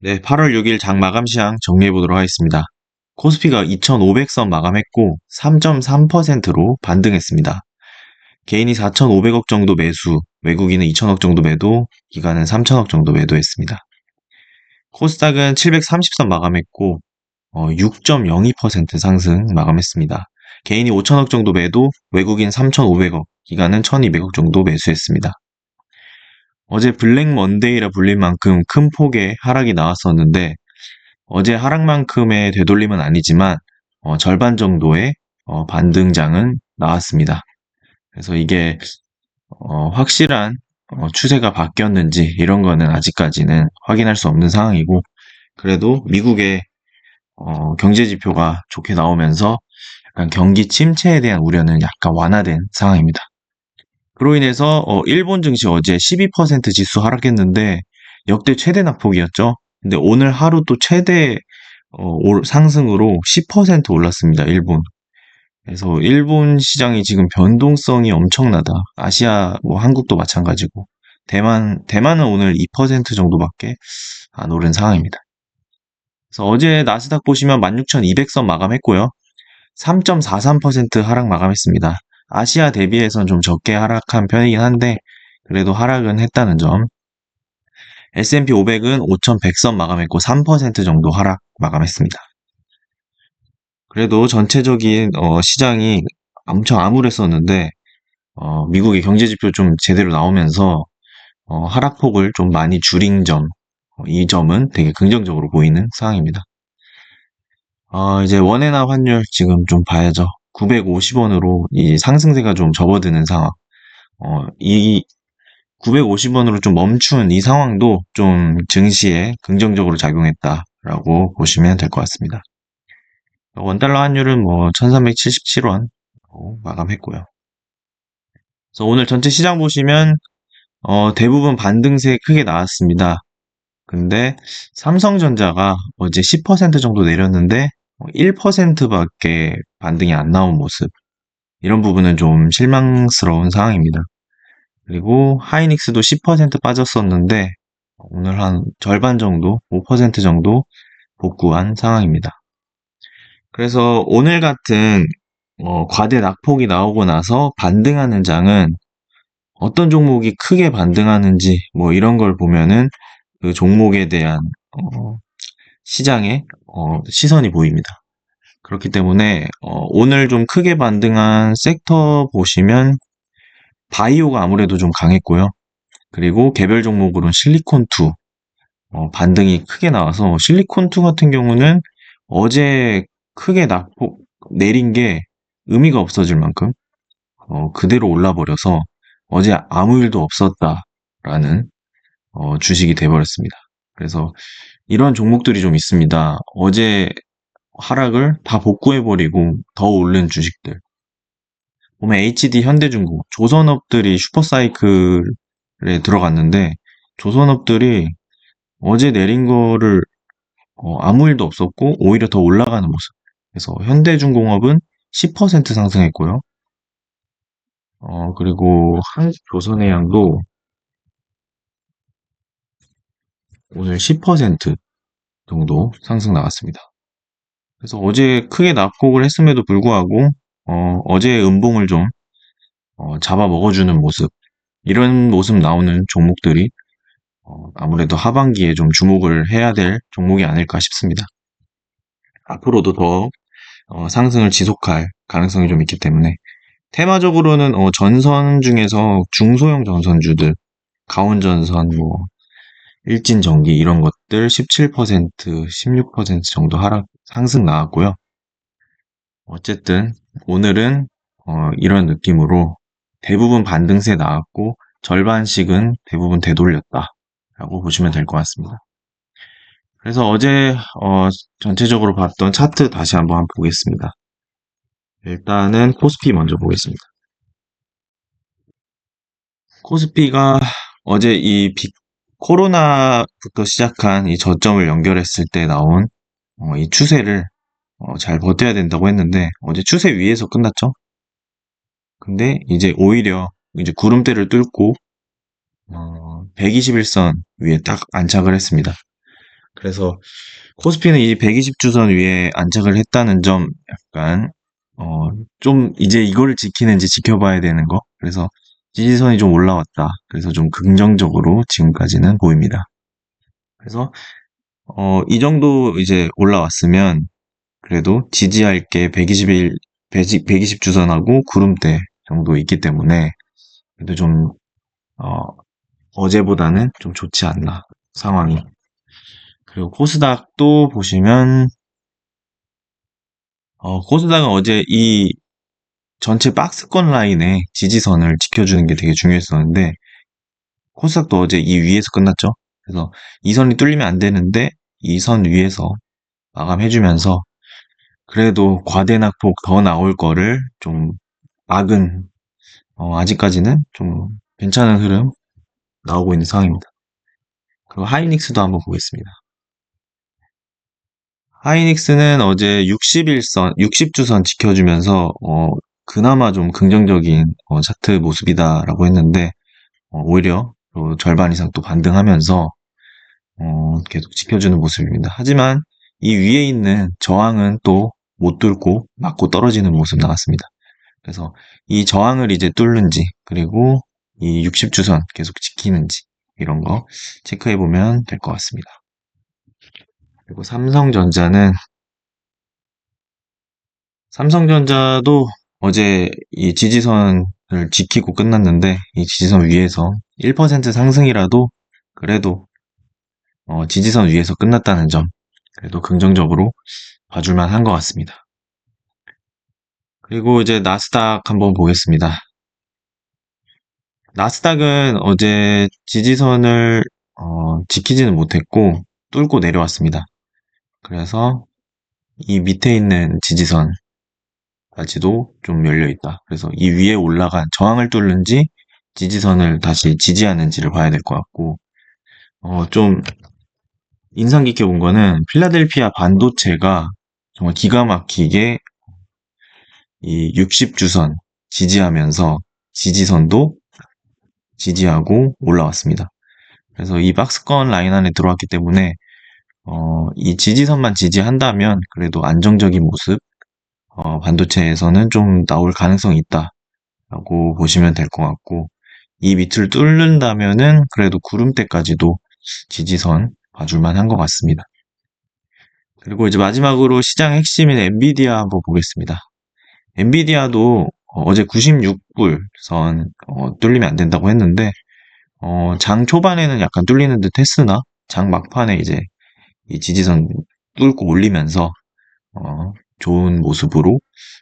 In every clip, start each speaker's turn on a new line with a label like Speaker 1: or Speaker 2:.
Speaker 1: 네, 8월 6일 장 마감 시황 정리해 보도록 하겠습니다. 코스피가 2,500선 마감했고 3.3%로 반등했습니다. 개인이 4,500억 정도 매수, 외국인은 2,000억 정도 매도, 기관은 3,000억 정도 매도했습니다. 코스닥은 730선 마감했고 6.02% 상승 마감했습니다. 개인이 5,000억 정도 매도, 외국인 3,500억, 기관은 1,200억 정도 매수했습니다. 어제 블랙 먼데이라 불릴 만큼 큰 폭의 하락이 나왔었는데 어제 하락만큼의 되돌림은 아니지만 어, 절반 정도의 어, 반등장은 나왔습니다. 그래서 이게 어, 확실한 어, 추세가 바뀌었는지 이런 거는 아직까지는 확인할 수 없는 상황이고 그래도 미국의 어, 경제 지표가 좋게 나오면서 약간 경기 침체에 대한 우려는 약간 완화된 상황입니다. 그로 인해서 어, 일본 증시 어제 12% 지수 하락했는데 역대 최대 낙폭이었죠. 근데 오늘 하루 또 최대 어, 상승으로 10% 올랐습니다. 일본. 그래서 일본 시장이 지금 변동성이 엄청나다. 아시아 뭐 한국도 마찬가지고 대만 대만은 오늘 2% 정도밖에 안 오른 상황입니다. 그래서 어제 나스닥 보시면 16,200선 마감했고요. 3.43% 하락 마감했습니다. 아시아 대비해선 좀 적게 하락한 편이긴 한데 그래도 하락은 했다는 점. S&P 500은 5,100선 마감했고 3% 정도 하락 마감했습니다. 그래도 전체적인 어, 시장이 엄청 암울했었는데 어, 미국의 경제 지표 좀 제대로 나오면서 어, 하락폭을 좀 많이 줄인 점, 어, 이 점은 되게 긍정적으로 보이는 상황입니다. 어, 이제 원해나 환율 지금 좀 봐야죠. 950원으로 이 상승세가 좀 접어드는 상황. 어, 이 950원으로 좀 멈춘 이 상황도 좀 증시에 긍정적으로 작용했다라고 보시면 될 것 같습니다. 원달러 환율은 뭐 1377원 마감했고요. 그래서 오늘 전체 시장 보시면 어, 대부분 반등세 크게 나왔습니다. 근데 삼성전자가 어제 10% 정도 내렸는데 1%밖에 반등이 안 나온 모습. 이런 부분은 좀 실망스러운 상황입니다. 그리고 하이닉스도 10% 빠졌었는데 오늘 한 절반 정도, 5% 정도 복구한 상황입니다. 그래서 오늘 같은 어, 과대 낙폭이 나오고 나서 반등하는 장은 어떤 종목이 크게 반등하는지 뭐 이런 걸 보면은 그 종목에 대한 어, 시장의 어, 시선이 보입니다. 그렇기 때문에 어, 오늘 좀 크게 반등한 섹터 보시면 바이오가 아무래도 좀 강했고요. 그리고 개별 종목으로는 실리콘2 어, 반등이 크게 나와서 실리콘2 같은 경우는 어제 크게 낙폭 내린 게 의미가 없어질 만큼 어, 그대로 올라 버려서 어제 아무 일도 없었다라는 어, 주식이 돼버렸습니다. 그래서 이런 종목들이 좀 있습니다. 어제 하락을 다 복구해버리고 더 오른 주식들. 보면 HD 현대중공, 조선업들이 슈퍼사이클에 들어갔는데 조선업들이 어제 내린 거를 어, 아무 일도 없었고 오히려 더 올라가는 모습. 그래서 현대중공업은 10% 상승했고요. 어, 그리고 한조선해양도 오늘 10% 정도 상승 나왔습니다. 그래서 어제 크게 낙폭을 했음에도 불구하고 어, 어제의 음봉을 좀 어, 잡아 먹어주는 모습 이런 모습 나오는 종목들이 어, 아무래도 하반기에 좀 주목을 해야 될 종목이 아닐까 싶습니다. 앞으로도 더 어, 상승을 지속할 가능성이 좀 있기 때문에 테마적으로는 어, 전선 중에서 중소형 전선주들 가온전선 뭐 일진 전기 이런 것들 17% 16% 정도 하락 상승 나왔고요. 어쨌든 오늘은 어, 이런 느낌으로 대부분 반등세 나왔고 절반씩은 대부분 되돌렸다라고 보시면 될 것 같습니다. 그래서 어제 어, 전체적으로 봤던 차트 다시 한번 보겠습니다. 일단은 코스피 먼저 보겠습니다. 코스피가 어제 이 비, 코로나부터 시작한 이 저점을 연결했을 때 나온 어, 이 추세를 어, 잘 버텨야 된다고 했는데 어제 추세 위에서 끝났죠. 근데 이제 오히려 이제 구름대를 뚫고 어, 121선 위에 딱 안착을 했습니다. 그래서 코스피는 이 120주선 위에 안착을 했다는 점 약간 어, 좀 이제 이거를 지키는지 지켜봐야 되는 거. 그래서 지지선이 좀 올라왔다. 그래서 좀 긍정적으로 지금까지는 보입니다. 그래서 어, 이 정도 이제 올라왔으면 그래도 지지할 게 121, 120 주선하고 구름대 정도 있기 때문에 그래도 좀 어, 어제보다는 좀 좋지 않나 상황이. 그리고 코스닥도 보시면 어, 코스닥은 어제 이 전체 박스권 라인에 지지선을 지켜주는 게 되게 중요했었는데 코스닥도 어제 이 위에서 끝났죠. 그래서 이 선이 뚫리면 안 되는데 이 선 위에서 마감해주면서 그래도 과대낙폭 더 나올 거를 좀 막은 어, 아직까지는 좀 괜찮은 흐름 나오고 있는 상황입니다. 그리고 하이닉스도 한번 보겠습니다. 하이닉스는 어제 61선, 60주선 지켜주면서 어, 그나마 좀 긍정적인 어, 차트 모습이다라고 했는데 어, 오히려 절반 이상 또 반등하면서 어, 계속 지켜주는 모습입니다. 하지만 이 위에 있는 저항은 또 못 뚫고 맞고 떨어지는 모습 나왔습니다. 그래서 이 저항을 이제 뚫는지 그리고 이 60주선 계속 지키는지 이런 거 체크해 보면 될 것 같습니다. 그리고 삼성전자는 삼성전자도 어제 이 지지선을 지키고 끝났는데 이 지지선 위에서 1% 상승이라도 그래도 어, 지지선 위에서 끝났다는 점 그래도 긍정적으로 봐줄만 한 것 같습니다. 그리고 이제 나스닥 한번 보겠습니다. 나스닥은 어제 지지선을 어, 지키지는 못했고 뚫고 내려왔습니다. 그래서 이 밑에 있는 지지선 까지도 좀 열려 있다. 그래서 이 위에 올라간 저항을 뚫는지 지지선을 다시 지지하는지를 봐야 될 것 같고 어, 좀 인상 깊게 본 거는 필라델피아 반도체가 정말 기가 막히게 이 60주선 지지하면서 지지선도 지지하고 올라왔습니다. 그래서 이 박스권 라인 안에 들어왔기 때문에 어, 이 지지선만 지지한다면 그래도 안정적인 모습 어, 반도체에서는 좀 나올 가능성이 있다라고 보시면 될 것 같고 이 밑을 뚫는다면은 그래도 구름대까지도 지지선 봐줄만 한 것 같습니다. 그리고 이제 마지막으로 시장 핵심인 엔비디아 한번 보겠습니다. 엔비디아도 어제 96불 선 어, 뚫리면 안 된다고 했는데 어, 장 초반에는 약간 뚫리는 듯 했으나 장 막판에 이제 이 지지선 뚫고 올리면서 어, 좋은 모습으로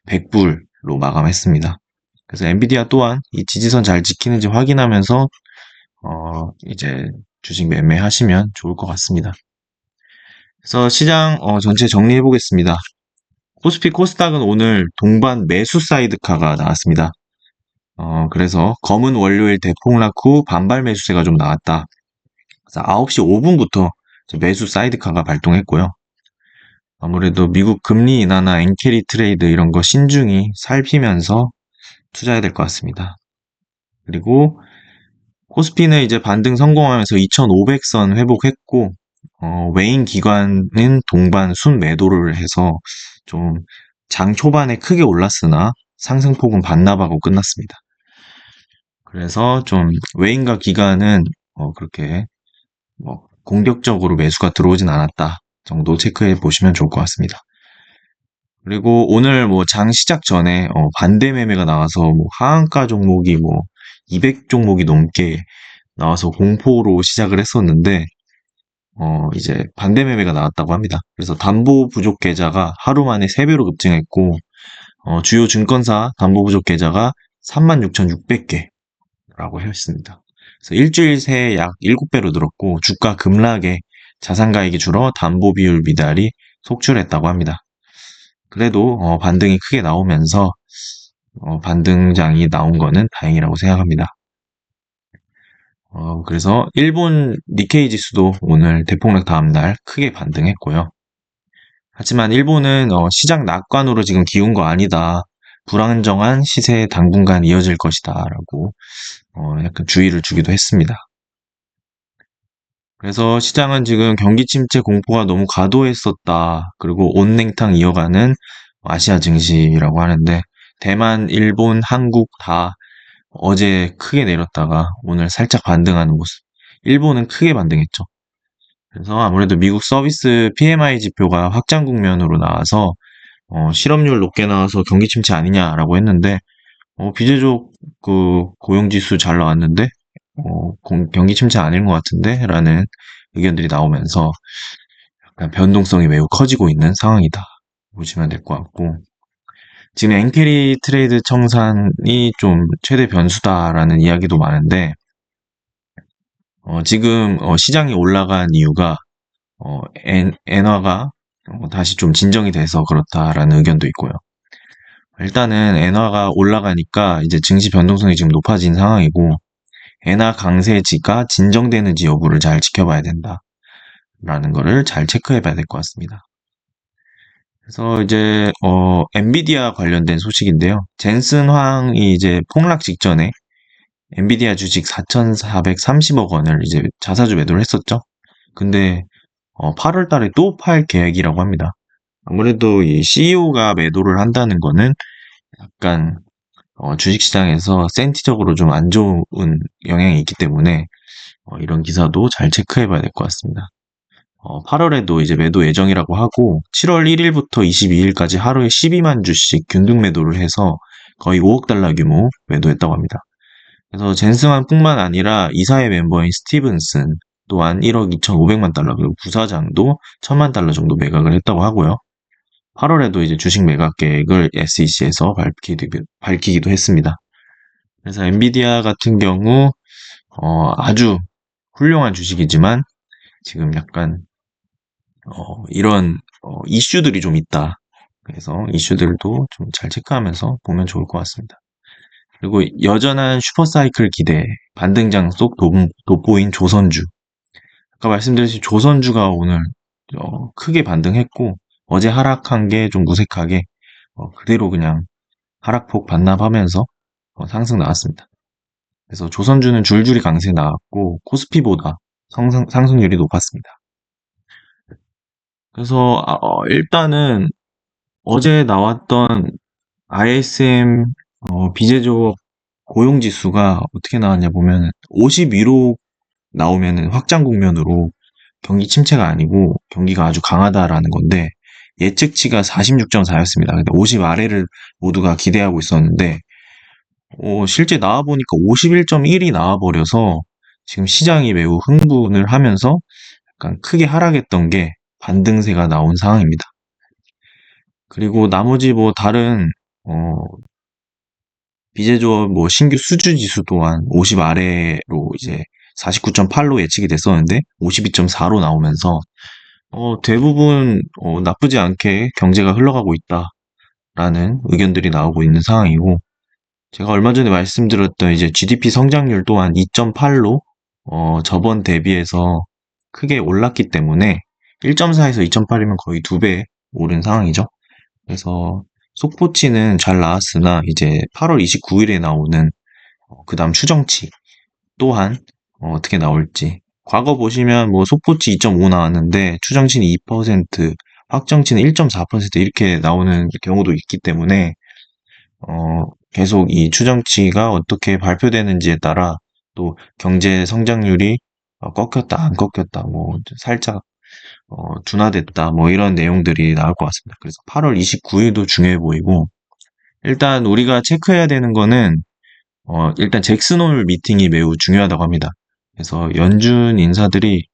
Speaker 1: 100불로 마감했습니다. 그래서 엔비디아 또한 이 지지선 잘 지키는지 확인하면서 어, 이제 주식 매매하시면 좋을 것 같습니다. 그래서 시장 어, 전체 정리해 보겠습니다. 코스피 코스닥은 오늘 동반 매수 사이드카가 나왔습니다. 어, 그래서 검은 월요일 대폭락 후 반발 매수세가 좀 나왔다. 그래서 9시 5분부터 매수 사이드카가 발동했고요. 아무래도 미국 금리 인하나 엔캐리 트레이드 이런 거 신중히 살피면서 투자해야 될 것 같습니다. 그리고 코스피는 이제 반등 성공하면서 2,500선 회복했고 어, 외인 기관은 동반 순 매도를 해서 좀 장 초반에 크게 올랐으나 상승폭은 반납하고 끝났습니다. 그래서 좀 외인과 기관은 어, 그렇게 뭐 공격적으로 매수가 들어오진 않았다 정도 체크해 보시면 좋을 것 같습니다. 그리고 오늘 뭐 장 시작 전에 어, 반대 매매가 나와서 뭐 하한가 종목이 뭐 200 종목이 넘게 나와서 공포로 시작을 했었는데 어, 이제 반대 매매가 나왔다고 합니다. 그래서 담보 부족 계좌가 하루 만에 3배로 급증했고, 어, 주요 증권사 담보 부족 계좌가 36,600개라고 했습니다. 그래서 일주일 새에 약 7배로 늘었고, 주가 급락에 자산가액이 줄어 담보 비율 미달이 속출했다고 합니다. 그래도 어, 반등이 크게 나오면서 어, 반등장이 나온 거는 다행이라고 생각합니다. 어, 그래서 일본 니케이 지수도 오늘 대폭락 다음날 크게 반등했고요. 하지만 일본은 어, 시장 낙관으로 지금 기운 거 아니다. 불안정한 시세 당분간 이어질 것이다. 라고 어, 약간 주의를 주기도 했습니다. 그래서 시장은 지금 경기 침체 공포가 너무 과도했었다. 그리고 온냉탕 이어가는 아시아 증시라고 하는데 대만, 일본, 한국 다 어제 크게 내렸다가 오늘 살짝 반등하는 모습. 일본은 크게 반등했죠. 그래서 아무래도 미국 서비스 PMI 지표가 확장 국면으로 나와서 어, 실업률 높게 나와서 경기 침체 아니냐라고 했는데 어, 비제조 그 고용 지수 잘 나왔는데 어, 공- 경기 침체 아닌 것 같은데 라는 의견들이 나오면서 약간 변동성이 매우 커지고 있는 상황이다 보시면 될 것 같고 지금 엔캐리 트레이드 청산이 좀 최대 변수다라는 이야기도 많은데 어, 지금 어, 시장이 올라간 이유가 어, 엔, 엔화가 어, 다시 좀 진정이 돼서 그렇다라는 의견도 있고요. 일단은 엔화가 올라가니까 이제 증시 변동성이 지금 높아진 상황이고 엔화 강세지가 진정되는지 여부를 잘 지켜봐야 된다 라는 거를 잘 체크해 봐야 될 것 같습니다. 그래서 이제 어 엔비디아 관련된 소식인데요. 젠슨 황이 이제 폭락 직전에 엔비디아 주식 4,430억 원을 이제 자사주 매도를 했었죠. 근데 어 8월 달에 또 팔 계획이라고 합니다. 아무래도 이 CEO가 매도를 한다는 거는 약간 어 주식시장에서 센티적으로 좀 안 좋은 영향이 있기 때문에 어 이런 기사도 잘 체크해 봐야 될 것 같습니다. 어 8월에도 이제 매도 예정이라고 하고 7월 1일부터 22일까지 하루에 12만 주씩 균등 매도를 해서 거의 5억 달러 규모 매도했다고 합니다. 그래서 젠스만뿐만 아니라 이사회 멤버인 스티븐슨 또한 1억 2,500만 달러 그리고 부사장도 1,000만 달러 정도 매각을 했다고 하고요. 8월에도 이제 주식 매각 계획을 SEC에서 밝히기도, 밝히기도 했습니다. 그래서 엔비디아 같은 경우 어, 아주 훌륭한 주식이지만 지금 약간 어, 이런 어, 이슈들이 좀 있다. 그래서 이슈들도 좀 잘 체크하면서 보면 좋을 것 같습니다. 그리고 여전한 슈퍼사이클 기대, 반등장 속 돋보인 조선주. 아까 말씀드렸듯이 조선주가 오늘 어, 크게 반등했고 어제 하락한 게 좀 무색하게 어, 그대로 그냥 하락폭 반납하면서 어, 상승 나왔습니다. 그래서 조선주는 줄줄이 강세 나왔고 코스피보다 상승, 상승률이 높았습니다. 그래서 아, 어, 일단은 어제 나왔던 ISM 어, 비제조 고용지수가 어떻게 나왔냐 보면 50 위로 나오면 확장 국면으로 경기 침체가 아니고 경기가 아주 강하다라는 건데 예측치가 46.4였습니다. 근데 50 아래를 모두가 기대하고 있었는데 어, 실제 나와 보니까 51.1이 나와 버려서 지금 시장이 매우 흥분을 하면서 약간 크게 하락했던 게 반등세가 나온 상황입니다. 그리고 나머지 뭐 다른 어, 비제조업 뭐 신규 수주 지수 또한 50 아래로 이제 49.8로 예측이 됐었는데 52.4로 나오면서 어, 대부분 어, 나쁘지 않게 경제가 흘러가고 있다라는 의견들이 나오고 있는 상황이고 제가 얼마 전에 말씀드렸던 이제 GDP 성장률 또한 2.8로 어, 저번 대비해서 크게 올랐기 때문에 1.4에서 2.8이면 거의 두 배 오른 상황이죠. 그래서 속보치는 잘 나왔으나 이제 8월 29일에 나오는 어, 그 다음 추정치 또한 어, 어떻게 나올지 과거 보시면 뭐 속보치 2.5 나왔는데 추정치는 2%, 확정치는 1.4% 이렇게 나오는 경우도 있기 때문에 어, 계속 이 추정치가 어떻게 발표되는지에 따라 또 경제 성장률이 어, 꺾였다 안 꺾였다 뭐 살짝 어, 둔화됐다 뭐 이런 내용들이 나올 것 같습니다. 그래서 8월 29일도 중요해 보이고 일단 우리가 체크해야 되는 거는 어, 일단 잭슨홀 미팅이 매우 중요하다고 합니다. 그래서 연준 인사들이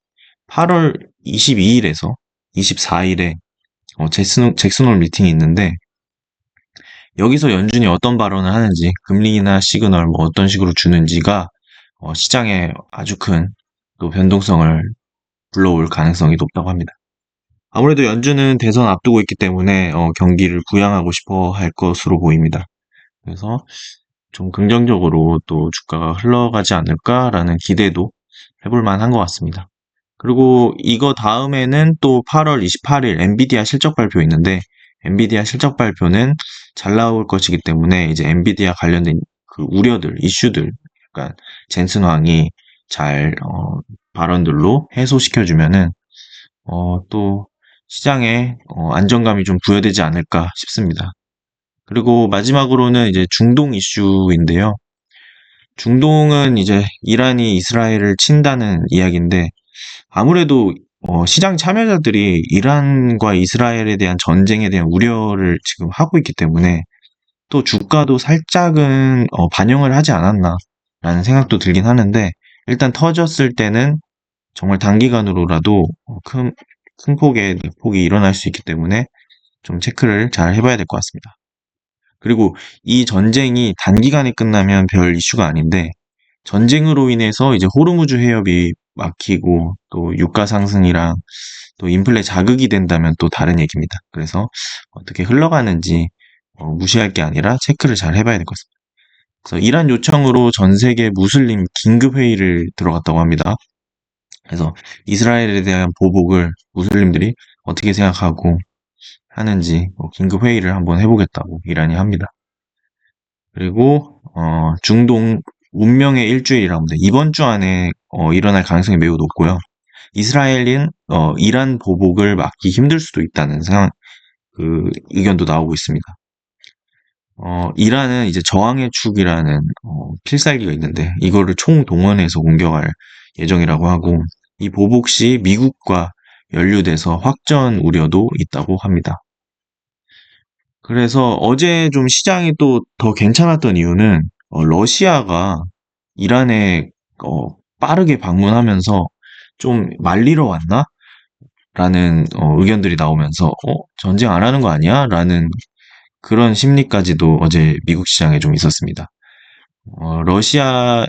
Speaker 1: 8월 22일에서 24일에 어, 잭슨, 잭슨홀 미팅이 있는데 여기서 연준이 어떤 발언을 하는지 금리나 시그널 뭐 어떤 식으로 주는지가 어, 시장에 아주 큰 또 변동성을 불러올 가능성이 높다고 합니다. 아무래도 연준은 대선 앞두고 있기 때문에 어, 경기를 부양하고 싶어 할 것으로 보입니다. 그래서 좀 긍정적으로 또 주가가 흘러가지 않을까라는 기대도 해볼 만한 것 같습니다. 그리고 이거 다음에는 또 8월 28일 엔비디아 실적 발표 있는데 엔비디아 실적 발표는 잘 나올 것이기 때문에 이제 엔비디아 관련된 그 우려들, 이슈들, 약간 젠슨 황이 잘 어, 발언들로 해소시켜주면은 어, 또 시장에 어, 안정감이 좀 부여되지 않을까 싶습니다. 그리고 마지막으로는 이제 중동 이슈인데요. 중동은 이제 이란이 이스라엘을 친다는 이야기인데 아무래도 어, 시장 참여자들이 이란과 이스라엘에 대한 전쟁에 대한 우려를 지금 하고 있기 때문에 또 주가도 살짝은 어, 반영을 하지 않았나라는 생각도 들긴 하는데 일단 터졌을 때는 정말 단기간으로라도 어, 큰, 큰 폭의 폭이 일어날 수 있기 때문에 좀 체크를 잘 해봐야 될 것 같습니다. 그리고 이 전쟁이 단기간에 끝나면 별 이슈가 아닌데 전쟁으로 인해서 이제 호르무즈 해협이 막히고 또 유가 상승이랑 또 인플레 자극이 된다면 또 다른 얘기입니다. 그래서 어떻게 흘러가는지 어, 무시할 게 아니라 체크를 잘 해봐야 될 것 같습니다. 그래서 이란 요청으로 전 세계 무슬림 긴급 회의를 들어갔다고 합니다. 그래서 이스라엘에 대한 보복을 무슬림들이 어떻게 생각하고 하는지 뭐 긴급 회의를 한번 해보겠다고 이란이 합니다. 그리고 어, 중동 운명의 일주일이라고 합니다. 이번 주 안에 어, 일어날 가능성이 매우 높고요. 이스라엘은 어, 이란 보복을 막기 힘들 수도 있다는 상황, 그 의견도 나오고 있습니다. 어, 이란은 이제 저항의 축이라는 어, 필살기가 있는데 이거를 총동원해서 공격할 예정이라고 하고 이 보복 시 미국과 연루돼서 확전 우려도 있다고 합니다. 그래서 어제 좀 시장이 또 더 괜찮았던 이유는 어, 러시아가 이란에 어, 빠르게 방문하면서 좀 말리러 왔나? 라는 어, 의견들이 나오면서 어, 전쟁 안 하는 거 아니야? 라는 그런 심리까지도 어제 미국 시장에 좀 있었습니다. 어, 러시아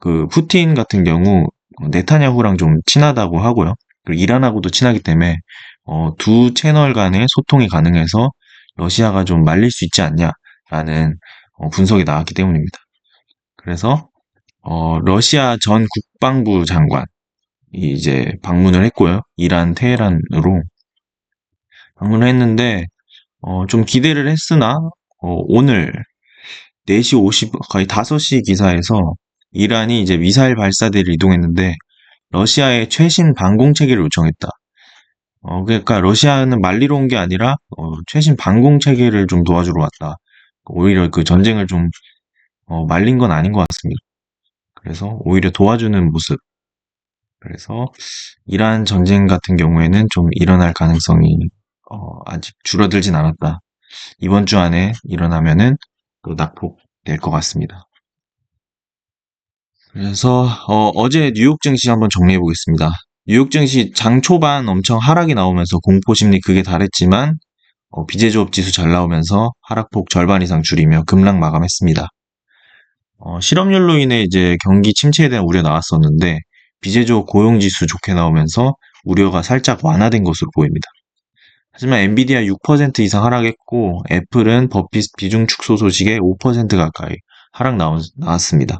Speaker 1: 그 푸틴 같은 경우 네타냐후랑 좀 친하다고 하고요. 그리고 이란하고도 친하기 때문에 어, 두 채널 간의 소통이 가능해서 러시아가 좀 말릴 수 있지 않냐라는 어, 분석이 나왔기 때문입니다. 그래서 어, 러시아 전 국방부 장관이 이제 방문을 했고요. 이란 테헤란으로 방문을 했는데 어, 좀 기대를 했으나 어, 오늘 4시 50, 거의 5시 기사에서 이란이 이제 미사일 발사대를 이동했는데 러시아의 최신 방공 체계를 요청했다. 어, 그러니까 러시아는 말리러 온 게 아니라 어, 최신 방공 체계를 좀 도와주러 왔다. 오히려 그 전쟁을 좀 어, 말린 건 아닌 것 같습니다. 그래서 오히려 도와주는 모습. 그래서 이란 전쟁 같은 경우에는 좀 일어날 가능성이 어, 아직 줄어들진 않았다. 이번 주 안에 일어나면은 또 낙폭될 것 같습니다. 그래서 어, 제 뉴욕 증시 한번 정리해 보겠습니다. 뉴욕 증시 장 초반 엄청 하락이 나오면서 공포 심리 크게 달했지만 어, 비제조업 지수 잘 나오면서 하락폭 절반 이상 줄이며 급락 마감했습니다. 어, 실업률로 인해 이제 경기 침체에 대한 우려 나왔었는데 비제조업 고용 지수 좋게 나오면서 우려가 살짝 완화된 것으로 보입니다. 하지만 엔비디아 6% 이상 하락했고 애플은 버핏 비중 축소 소식에 5% 가까이 하락 나왔, 나왔습니다.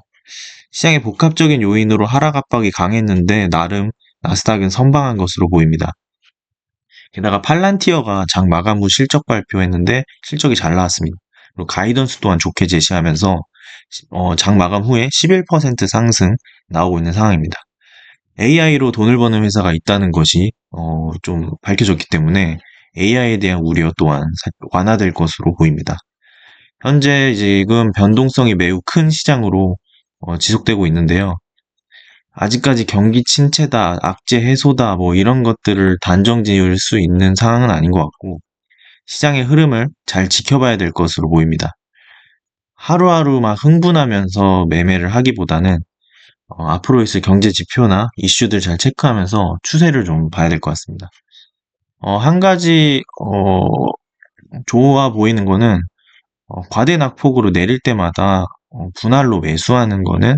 Speaker 1: 시장의 복합적인 요인으로 하락 압박이 강했는데 나름 나스닥은 선방한 것으로 보입니다. 게다가 팔란티어가 장 마감 후 실적 발표했는데 실적이 잘 나왔습니다. 그리고 가이던스 또한 좋게 제시하면서 어, 장 마감 후에 11% 상승 나오고 있는 상황입니다. AI로 돈을 버는 회사가 있다는 것이 어, 좀 밝혀졌기 때문에 AI에 대한 우려 또한 완화될 것으로 보입니다. 현재 지금 변동성이 매우 큰 시장으로 어, 지속되고 있는데요. 아직까지 경기 침체다, 악재 해소다, 뭐 이런 것들을 단정 지을 수 있는 상황은 아닌 것 같고, 시장의 흐름을 잘 지켜봐야 될 것으로 보입니다. 하루하루 막 흥분하면서 매매를 하기보다는 어, 앞으로 있을 경제 지표나 이슈들 잘 체크하면서 추세를 좀 봐야 될 것 같습니다. 어, 한 가지 어, 좋아 보이는 거는 어, 과대 낙폭으로 내릴 때마다 어, 분할로 매수하는 거는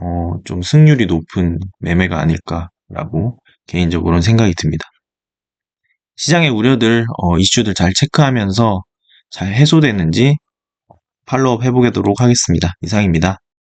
Speaker 1: 어, 좀 승률이 높은 매매가 아닐까라고 개인적으로는 생각이 듭니다. 시장의 우려들, 어, 이슈들 잘 체크하면서 잘 해소되는지 팔로업 해보도록 하겠습니다. 이상입니다.